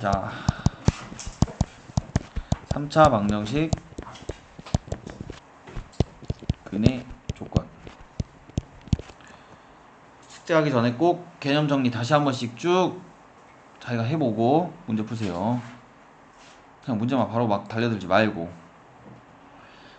자 3차 방정식 근의 조건. 숙제하기 전에 꼭 개념 정리 다시 한 번씩 쭉 자기가 해보고 문제 푸세요. 그냥 문제만 바로 막 달려들지 말고.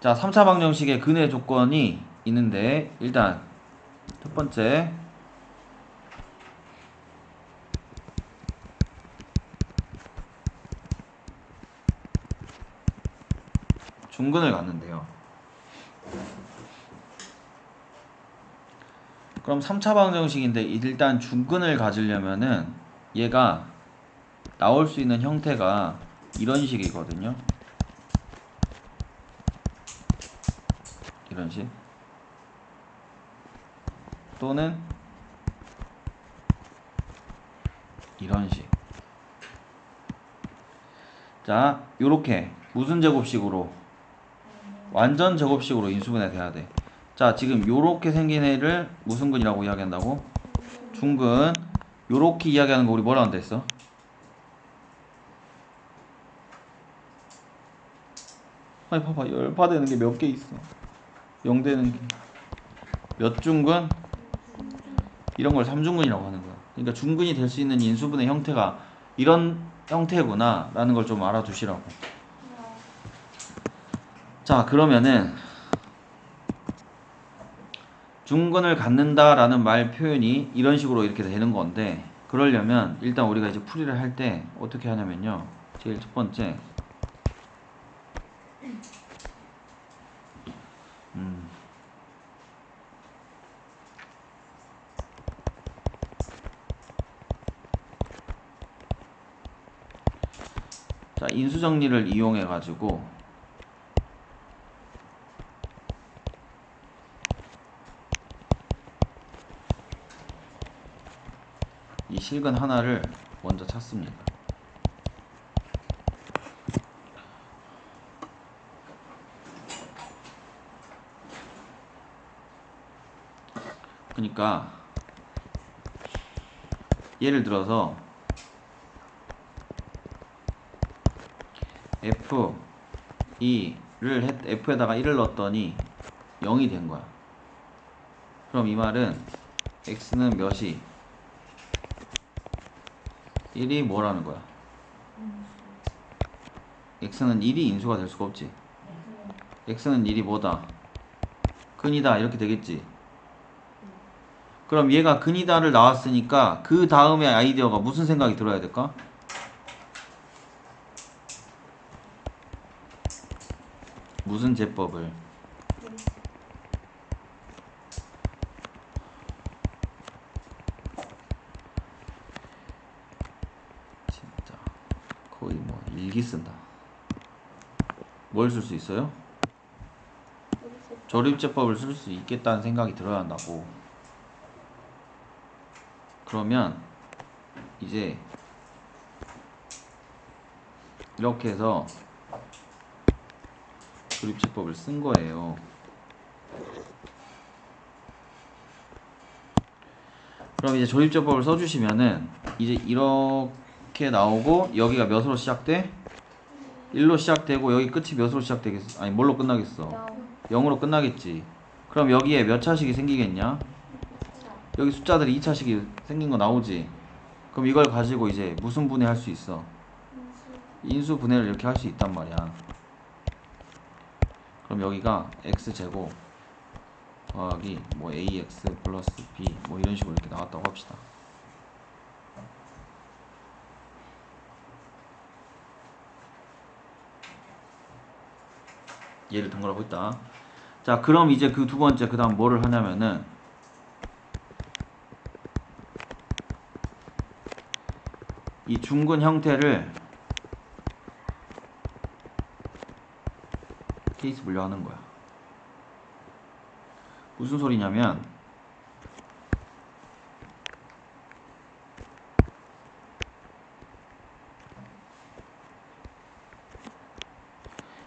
자 3차 방정식의 근의 조건이 있는데 일단 첫 번째 중근을 갖는데요. 그럼 3차 방정식인데 일단 중근을 가지려면은 얘가 나올 수 있는 형태가 이런 식이거든요. 이런 식. 또는 이런 식. 자, 요렇게 무슨 제곱식으로 완전 제곱식으로 인수분해 돼야 돼. 자, 지금 요렇게 생긴 애를 무슨 근이라고 이야기한다고? 중근. 요렇게 이야기하는 거 우리 뭐라 한다 했어? 아니 봐봐 열파되는 게 몇 개 있어 0 되는 게 몇 중근? 이런 걸 3중근이라고 하는 거야 그러니까 중근이 될 수 있는 인수분해 형태가 이런 형태구나 라는 걸 좀 알아두시라고 자 그러면은 중근을 갖는다라는 말 표현이 이런 식으로 이렇게 되는 건데 그러려면 일단 우리가 이제 풀이를 할 때 어떻게 하냐면요 제일 첫 번째 음. 자 인수 정리를 이용해 가지고 이 실근 하나를 먼저 찾습니다. 그러니까 예를 들어서 f 2를 했, f에다가 1을 넣었더니 0이 된 거야. 그럼 이 말은 x는 몇이 1이 뭐라는 거야? x는 1이 인수가 될 수가 없지. x는 1이 뭐다? 근이다 이렇게 되겠지. 그럼 얘가 근이다를 나왔으니까 그 다음에 아이디어가 무슨 생각이 들어야 될까? 무슨 제법을? 진짜 거의 뭐 일 기 쓴다. 뭘 쓸 수 있어요? 조립제법을 쓸 수 있겠다는 생각이 들어야 한다고. 그러면 이제 이렇게 해서 조립제법을 쓴 거예요. 그럼 이제 조립제법을 써주시면은 이제 이렇게 나오고 여기가 몇으로 시작돼? 1로 시작되고 여기 끝이 몇으로 시작되겠어? 아니 뭘로 끝나겠어? 0 으로 끝나겠지. 그럼 여기에 몇 차식이 생기겠냐? 여기 숫자들이 2차식이 생긴 거 나오지. 그럼 이걸 가지고 이제 무슨 분해 할 수 있어? 인수 분해를 이렇게 할 수 있단 말이야. 그럼 여기가 x제곱 더하기 뭐 ax 플러스 b 뭐 이런 식으로 이렇게 나왔다고 합시다. 얘를 등거라고 있다. 자, 그럼 이제 그 두 번째 그 다음 뭐를 하냐면은 이 중근 형태를 케이스 분류하는 거야. 무슨 소리냐면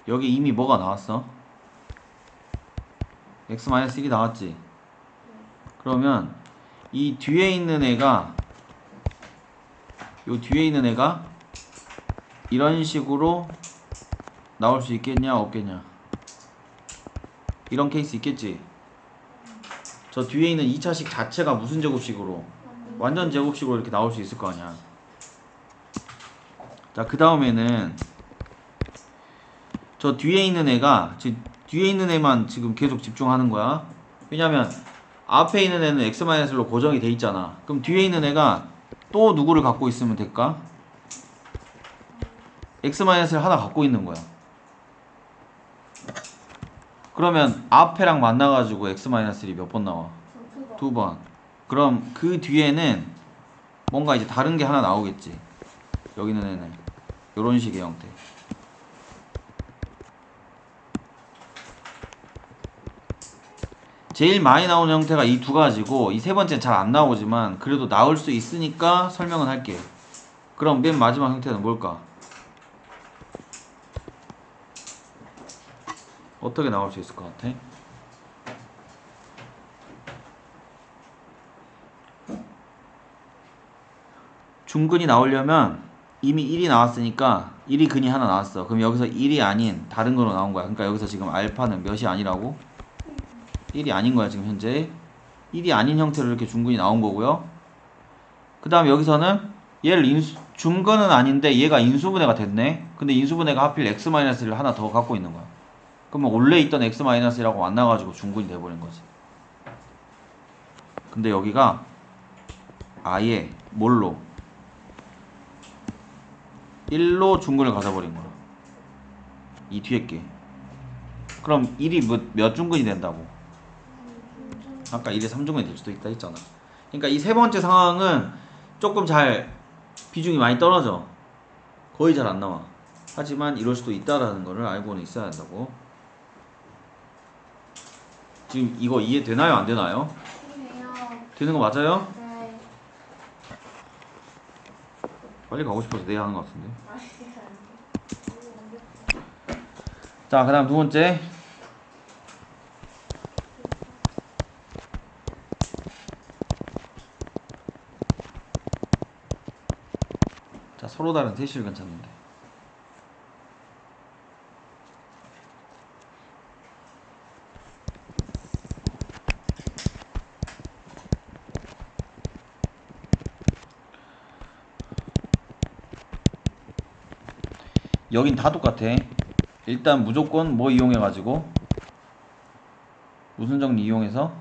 여기 이미 뭐가 나왔어? x-1이 나왔지. 그러면 이 뒤에 있는 애가 요 뒤에 있는 애가 이런 식으로 나올 수 있겠냐 없겠냐 이런 케이스 있겠지 저 뒤에 있는 2차식 자체가 무슨 제곱식으로 완전 제곱식으로 이렇게 나올 수 있을 거 아니야 자 그 다음에는 저 뒤에 있는 애가 지금 뒤에 있는 애만 지금 계속 집중하는 거야 왜냐면 앞에 있는 애는 x-1로 고정이 돼 있잖아 그럼 뒤에 있는 애가 또 누구를 갖고 있으면 될까? x-를 하나 갖고 있는 거야 그러면 앞에랑 만나가지고 x-1이 몇 번 나와? 저두 번. 그럼 그 뒤에는 뭔가 이제 다른 게 하나 나오겠지. 여기 있는 애는 요런 식의 형태. 제일 많이 나오는 형태가 이 두 가지고 이 세 번째는 잘 안 나오지만 그래도 나올 수 있으니까 설명은 할게. 그럼 맨 마지막 형태는 뭘까? 어떻게 나올 수 있을 것 같아? 중근이 나오려면 이미 1이 나왔으니까 1이 근이 하나 나왔어. 그럼 여기서 1이 아닌 다른 거로 나온 거야. 그러니까 여기서 지금 알파는 몇이 아니라고? 1이 아닌 거야, 지금 현재. 1이 아닌 형태로 이렇게 중근이 나온 거고요. 그 다음 여기서는 얘를 인수, 중근은 아닌데 얘가 인수분해가 됐네. 근데 인수분해가 하필 x-를 하나 더 갖고 있는 거야. 그러면 원래 있던 x-이라고 만나가지고 중근이 돼버린 거지. 근데 여기가 아예 뭘로? 1로 중근을 가져버린 거야. 이 뒤에 게. 그럼 1이 몇, 몇 중근이 된다고? 아까 1이 3중근이 될 수도 있다 했잖아. 그러니까 이 세 번째 상황은 조금 잘 비중이 많이 떨어져. 거의 잘 안 나와. 하지만 이럴 수도 있다라는 거를 알고는 있어야 한다고. 지금 이거 이해되나요? 안 되나요? 되는 거 맞아요? 네. 빨리 가고 싶어서 내야 하는 것 같은데. 아시겠어요? 자, 그 다음 두 번째. 자, 서로 다른 대실근 찾는데. 여긴 다 똑같아. 일단 무조건 뭐 이용해가지고 무슨 정리 이용해서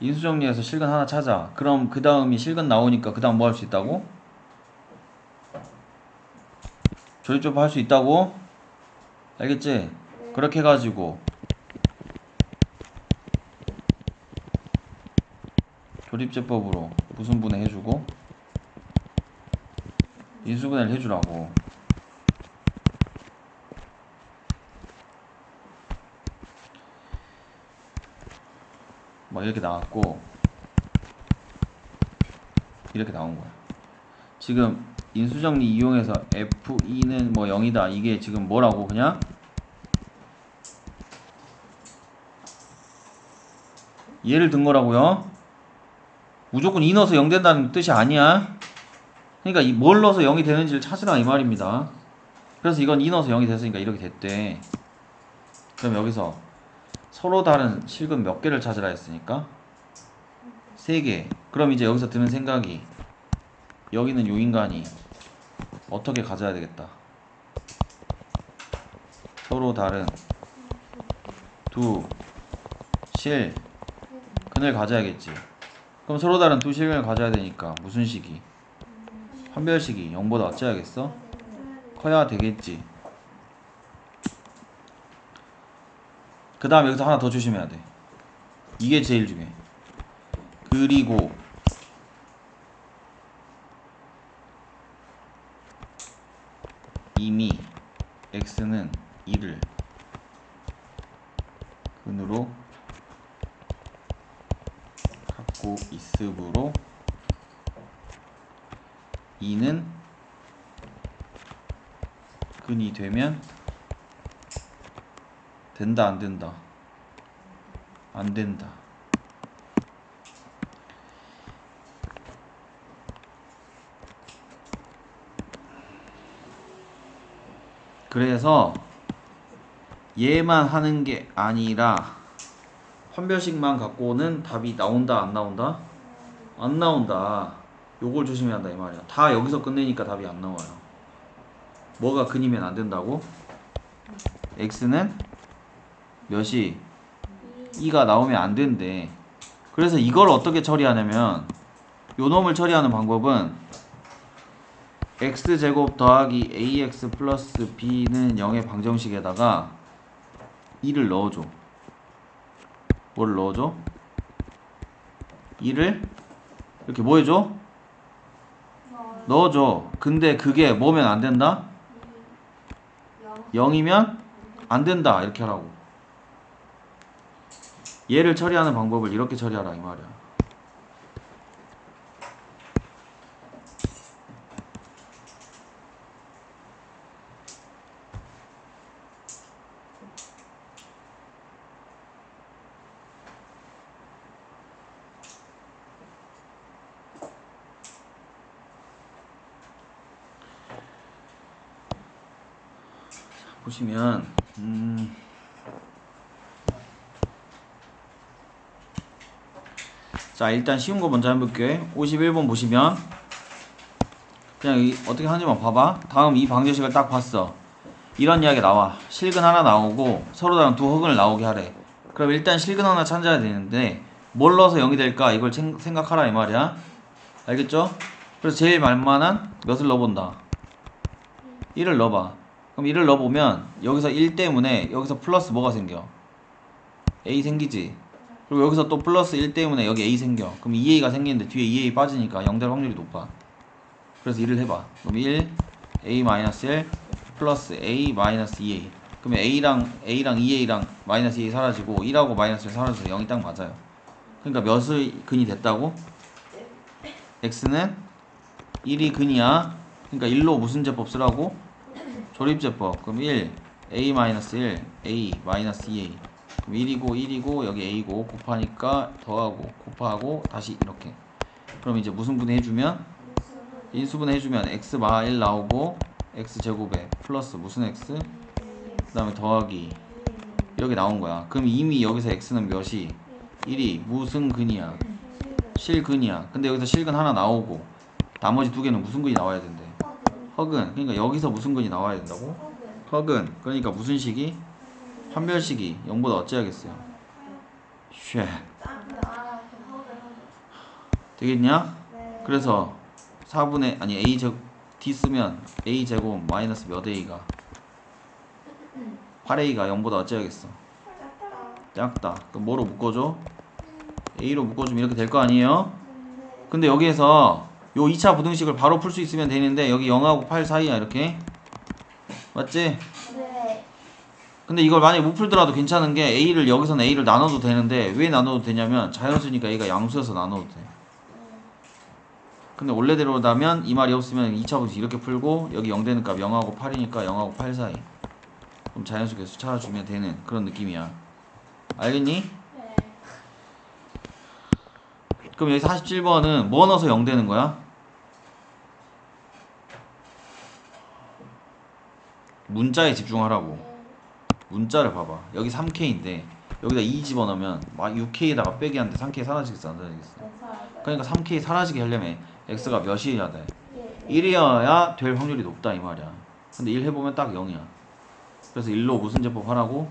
인수 정리해서 실근 하나 찾아. 그럼 그 다음이 실근 나오니까 그 다음 뭐 할 수 있다고? 조립조합 할 수 있다고? 알겠지? 그렇게 해가지고 조립제법으로 무슨 분해 해주고 인수분해를 해주라고. 막 이렇게 나왔고 이렇게 나온 거야. 지금 인수정리 이용해서 F2는 뭐 0이다. 이게 지금 뭐라고 그냥 얘를 든 거라고요. 무조건 2 넣어서 0 된다는 뜻이 아니야. 그러니까 이 뭘 넣어서 0이 되는지를 찾으라 이 말입니다. 그래서 이건 2 넣어서 0이 됐으니까 이렇게 됐대. 그럼 여기서 서로 다른 실근 몇 개를 찾으라 했으니까 세 개. 그럼 이제 여기서 드는 생각이 여기는 요 인간이 어떻게 가져야 되겠다. 서로 다른 두 실 근을 가져야겠지. 그럼 서로 다른 두 실근을 가져야 되니까 무슨 식이? 판별식이 0보다 어찌하겠어? 커야 되겠지. 그 다음 여기서 하나 더 조심해야 돼. 이게 제일 중요해. 그리고 이미 x는 2를 근으로 갖고 있으므로 2는 근이 되면 된다 안 된다? 안 된다 그래서 얘만 하는 게 아니라 판별식만 갖고는 답이 나온다 안 나온다? 안 나온다. 요걸 조심해야 한다 이 말이야. 다 여기서 끝내니까 답이 안 나와요. 뭐가 근이면 안 된다고? x는 몇이 2가 나오면 안 된대. 그래서 이걸 어떻게 처리하냐면 요 놈을 처리하는 방법은 x제곱 더하기 ax 플러스 b는 0의 방정식에다가 2를 넣어줘. 뭘 넣어줘? 2를 이렇게 뭐 해줘? 넣어줘. 근데 그게 뭐면 안 된다? 0이면 안 된다. 이렇게 하라고. 얘를 처리하는 방법을 이렇게 처리하라 이 말이야. 보시면 음 자 일단 쉬운 거 먼저 해볼게. 51번 보시면 그냥 이, 어떻게 하는지만 봐봐. 다음 이 방정식을 딱 봤어. 이런 이야기 나와. 실근 하나 나오고 서로 다른 두 흑을 나오게 하래. 그럼 일단 실근 하나 찾아야 되는데 뭘 넣어서 0이 될까? 이걸 생- 생각하라 이 말이야. 알겠죠? 그래서 제일 말만한 몇을 넣어본다? 1을 넣어봐 그럼 1을 넣어보면 여기서 1 때문에 여기서 플러스 뭐가 생겨? A 생기지. 그리고 여기서 또 플러스 1 때문에 여기 A 생겨. 그럼 2A가 생기는데 뒤에 2A 빠지니까 0될 확률이 높아. 그래서 1을 해봐. 그럼 1 A-1 플러스 A 마이너스 2A 그러면 A랑 A랑 2A랑 마이너스 2A 사라지고 1하고 마이너스 1 사라져서 0이 딱 맞아요. 그러니까 몇의 근이 됐다고? X는 1이 근이야. 그러니까 1로 무슨 제법 쓰라고? 조립제법. 그럼 1 A-1 A-2A 그럼 1이고 1이고 여기 A고 곱하니까 더하고 곱하고 다시 이렇게. 그럼 이제 무슨 분해 해주면? 인수분해 해주면 x 마 1 나오고 x 제곱에 플러스 무슨 x? 그 다음에 더하기. 이렇게 나온 거야. 그럼 이미 여기서 x는 몇이? 1이 무슨 근이야? 실근이야. 근데 여기서 실근 하나 나오고 나머지 두 개는 무슨 근이 나와야 된대 허근 그러니까 여기서 무슨 근이 나와야 된다고? 허근 그러니까 무슨 식이? 판별식이 0보다 어찌하겠어요? 쉐 되겠냐? 그래서 4분의 아니 a 제 d 쓰면 a 제곱 마이너스 몇 a가 8a가 0보다 어찌하겠어? 작다. 그럼 뭐로 묶어줘? a로 묶어주면 이렇게 될 거 아니에요? 근데 여기에서 요 2차 부등식을 바로 풀 수 있으면 되는데 여기 0하고 8 사이야 이렇게 맞지? 네. 근데 이걸 만약에 못 풀더라도 괜찮은 게 a를 여기서는 a를 나눠도 되는데 왜 나눠도 되냐면 자연수니까 a가 양수여서 나눠도 돼 근데 원래대로라면 이 말이 없으면 2차 부등식 이렇게 풀고 여기 0 되는 값 0하고 8이니까 0하고 8 사이 그럼 자연수 계수 찾아주면 되는 그런 느낌이야 알겠니? 네. 그럼 여기 47번은 뭐 넣어서 0 되는 거야? 문자에 집중하라고. 문자를 봐봐. 여기 3K인데 여기다 2 집어넣으면 막 6K에다가 빼기 하는데 3K 사라지겠어 안 사라지겠어. 그러니까 3K 사라지게 하려면 X가 몇이어야 돼? 1이어야 될 확률이 높다 이 말이야. 근데 1 해보면 딱 0이야. 그래서 1로 무슨 제법 하라고?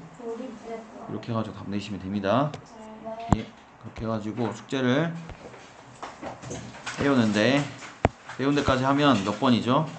이렇게 해가지고 답 내시면 됩니다. 예, 그렇게 해가지고 숙제를 해오는데 배운 데까지 하면 몇 번이죠?